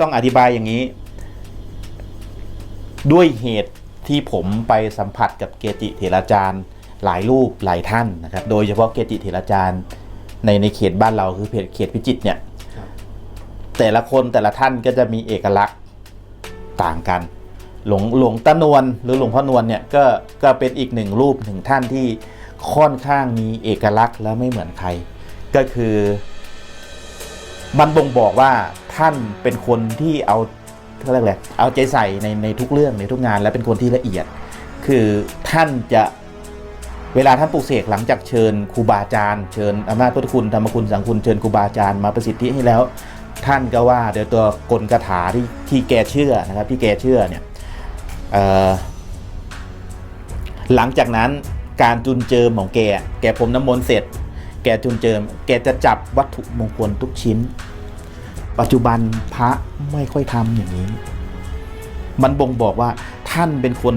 ต้องอธิบายอย่างนี้ ด้วยเหตุที่ผมไปสัมผัสกับเกจิเถราจารย์ หลายรูปหลายท่านนะครับ โดยเฉพาะเกจิเถราจารย์ ในในเขตบ้านเราคือเขตพิจิตรเนี่ยแต่ละคนแต่ละท่านก็จะมีเอกลักษณ์ต่างกัน หลวงหลวงตานวลหรือหลวงพ่อนวลเนี่ยก็ก็เป็นอีกหนึ่งรูปหนึ่งท่านที่ค่อนข้างมีเอกลักษณ์และไม่เหมือนใคร ก็คือมันบ่งบอกว่า ท่านเป็นคนที่เอาเขาเรียกอะไรเอาใจใส่ในในทุกเรื่องในทุกงาน และเป็นคนที่ละเอียด คือท่านจะเวลาท่านปลูกเสกหลังจากเชิญครูบาอาจารย์เชิญอำนาจพุทธคุณธรรมคุณสังคุณเชิญครูบาอาจารย์มาประสิทธิให้แล้ว ท่านก็ว่าเดี๋ยวตัวกลคาถาที่ที่แกเชื่อนะครับที่แกเชื่อเนี่ยหลังจากนั้นการจุนเจิมของแก แกพรมน้ำมนต์เสร็จ แกจุนเจิม แกจะจับวัตถุมงคลทุกชิ้น ปัจจุบันพระไม่ค่อยทำอย่างนี้ มันบ่งบอกว่าท่านเป็นคน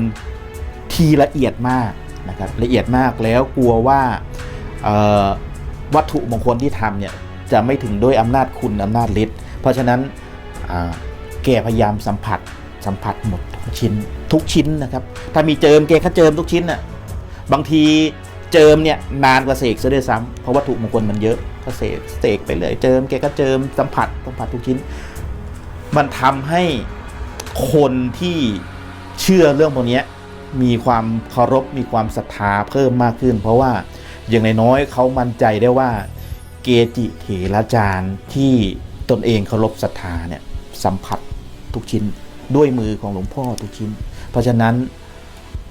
ทีละเอียดมากนะครับละเอียดมากแล้วกลัวว่าวัตถุมงคลที่ทำเนี่ยจะไม่ถึงด้วยอำนาจคุณอำนาจฤทธิ์เพราะฉะนั้นแกพยายามสัมผัสสัมผัสหมดทุกชิ้นทุกชิ้นนะครับ ถ้ามีเจิมแกก็เจิมทุกชิ้นน่ะบางที เจิมเนี่ยนานกว่าเสกซะด้วยซ้ำเพราะวัตถุมงคลมันเยอะก็เสกเสกไปเลยเจิมแกก็เจิมสัมผัสสัมผัสทุกชิ้น มันทำให้คนที่เชื่อเรื่องพวกนี้มีความเคารพมีความศรัทธาเพิ่มมากขึ้น เพราะว่าอย่างน้อยเขามั่นใจได้ว่าเกจิเถราจารย์ที่ตนเองเคารพศรัทธาเนี่ยสัมผัสทุกชิ้นด้วยมือของหลวงพ่อทุกชิ้น เพราะฉะนั้น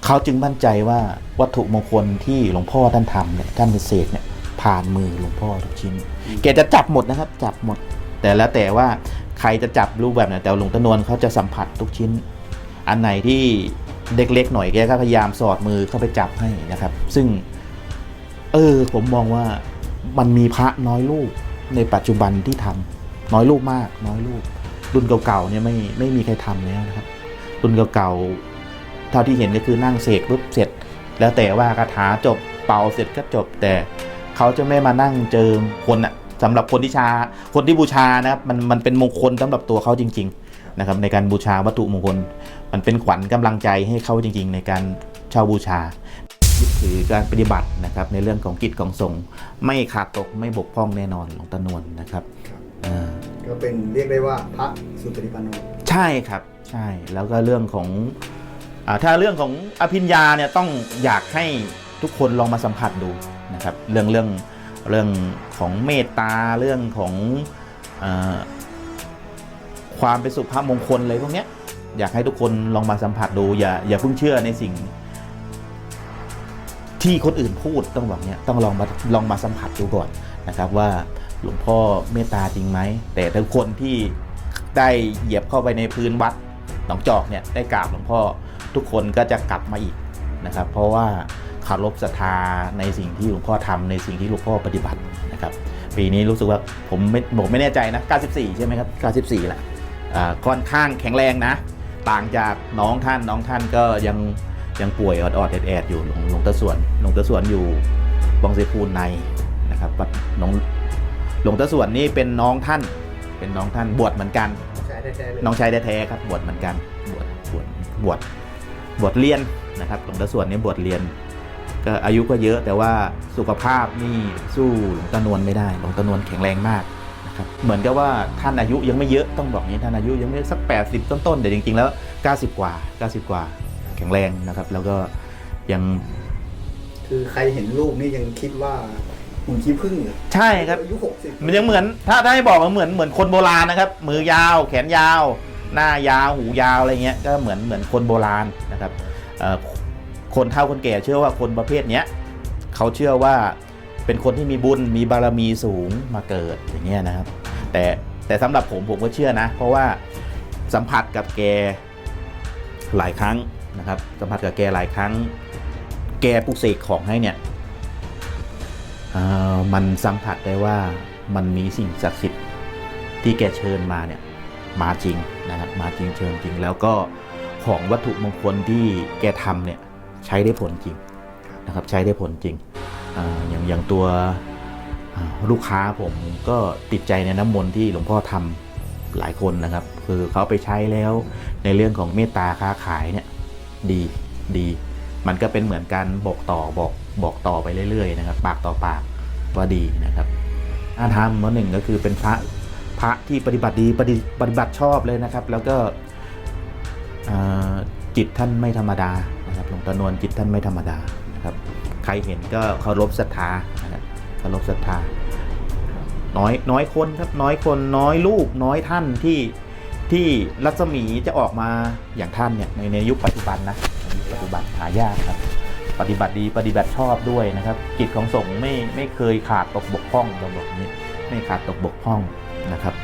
เขาจึงมั่นใจว่าวัตถุมงคลที่หลวงพ่อท่านทำเนี่ยท่านเสกเนี่ยผ่านมือหลวงพ่อทุกชิ้นแกจะจับหมดนะครับ จับหมด แต่แล้วแต่ว่าใครจะจับรูปแบบไหนแต่หลวงตานวลเขาจะสัมผัสทุกชิ้น อันไหนที่เล็กๆหน่อยแกก็พยายามสอดมือเข้าไปจับให้นะครับ ซึ่ง เออ ผมมองว่ามันมีพระน้อยรูปในปัจจุบันที่ทำน้อยรูปมาก น้อยรูปรุ่นเก่าๆเนี่ยไม่ไม่มีใครทำแล้วนะครับ รุ่นเก่าๆ เท่าที่เห็นก็คือนั่งเสกปุ๊บเสร็จ แล้วแต่ว่าคาถาจบเป่าเสร็จก็จบ แต่เขาจะไม่มานั่งเจิมคนอะสำหรับคนที่ชา คนที่บูชานะครับมันมันเป็นมงคลสำหรับตัวเขาจริง ๆ นะครับ ในการบูชาวัตถุมงคล มันเป็นขวัญกำลังใจให้เขาจริง ๆ ในการเช่าบูชายึดถือการปฏิบัตินะครับ ในเรื่องของกิจของสงฆ์ไม่ขาดตกไม่บกพร่องแน่นอนหลวงตานวลนะครับครับอ่าก็เป็นเรียกได้ว่าพระสุปฏิปันโนใช่ครับใช่แล้วก็เรื่องของอา ถ้าเรื่องของอภิญญาเนี่ยต้องอยากให้ทุกคนลองมาสัมผัสดูนะครับเรื่องเรื่องเรื่องของเมตตาเรื่องของอความเป็นสุภาพมงคลอะไรพวกนี้อยากให้ทุกคนลองมาสัมผัสดูอย่าอย่าเพิ่งเชื่อในสิ่ง ที่คนอื่นพูดต้องบอกเนี้ยต้องลองมาลองมาสัมผัสดูก่อนนะครับว่าหลวงพ่อเมตตาจริงไหมแต่ทุกคนที่ได้เหยียบเข้าไปในพื้นวัดหนองจอกเนี่ยได้กราบหลวงพ่อ ทุกคนก็จะกลับมาอีกนะครับ เพราะว่าเคารพศรัทธาในสิ่งที่หลวงพ่อทำในสิ่งที่หลวงพ่อปฏิบัตินะครับ ปีนี้รู้สึกว่าผมไม่ผมไม่แน่ใจนะ 94 ใช่ไหมครับ 94แหละอ่าค่อนข้างแข็งแรงนะ ต่างจากน้องท่านน้องท่านก็ยังยังป่วยออดๆแอดๆอยู่หลวงหลวงตาสวนหลวงตาสวนอยู่บางเสพูนในนะครับวัดน้องหลวงตาสวนนี่เป็นน้องท่าน เป็นน้องท่านบวชเหมือนกันใช้แท้ๆเลยน้องชายแท้ๆครับบวชเหมือนกันบวชบวชบวช บวชเรียนนะครับหลวงตาสวนนี่บวชเรียน ก็อายุก็เยอะแต่ว่าสุขภาพนี่สู้หลวงตานวลไม่ได้หลวงตานวลแข็งแรงมากนะครับเหมือนกับว่าท่านอายุยังไม่เยอะต้องบอกอย่างนี้ท่านอายุยังไม่สัก 80 ต้นๆแต่จริงๆแล้ว 90 กว่า 90 กว่า แข็งแรงนะครับ แล้วก็ยังคือใครเห็นรูปนี่ยังคิดว่าหุ่นขี้ผึ้งเหรอใช่ครับอายุหกสิบมันยังเหมือนถ้าถ้าให้บอกมันเหมือนเหมือนคนโบราณนะครับ มือยาวแขนยาว หน้ายาวหูยาวอะไรเงี้ยก็เหมือนเหมือนคนโบราณนะครับคนเฒ่าคนแก่เชื่อว่าคนประเภทเนี้ยเขาเชื่อว่าเป็นคนที่มีบุญมีบารมีสูงมาเกิดอย่างเงี้ยนะครับ แต่แต่สำหรับผมผมก็เชื่อนะ เพราะว่าสัมผัสกับแกหลายครั้งนะครับ สัมผัสกับแกหลายครั้ง แกปลุกเสกของให้เนี่ยมันสัมผัสได้ว่ามันมีสิ่งศักดิ์สิทธิ์ที่แกเชิญมาเนี่ยมาจริง นะครับมาจริงเชิญจริงแล้วก็ของวัตถุมงคลที่แกทำเนี่ยใช้ได้ผลจริงนะครับใช้ได้ผลจริงอ่าอย่างอย่างตัวอ่าลูกค้าผมก็ติดใจในน้ำมนต์ที่หลวงพ่อทหลายคนนะครับ คือเขาไปใช้แล้วในเรื่องของเมตตาค้าขายเนี่ยดีดี มันก็เป็นเหมือนการบอกต่อบอกบอกต่อไปเรื่อยๆนะครับ ปากต่อปากว่าดีนะครับอาธรรมวันหนึ่งก็คือเป็นพระพ ระที่ปฏิบัติดีปฏิปฏิบัติชอบเลยนะครับ แล้วก็จิตท่านไม่ธรรมดานะครับหลวงตานวลจิตท่านไม่ธรรมดานะครับ ใครเห็นก็เคารพศรัทธาเคารพศรัทธาน้อยน้อยคนครับน้อยคนน้อยลูกน้อยท่านที่ที่รัศมีจะออกมาอย่างท่านเนี่ยในในยุคปัจจุบันนะปัจจุบันหายากครับ ปฏิบัติดีปฏิบัติชอบด้วยนะครับกิจของสงฆ์ไม่ไม่เคยขาดตกบกพร่องตรงนี้ไม่ขาดตกบกพร่อง นะครับ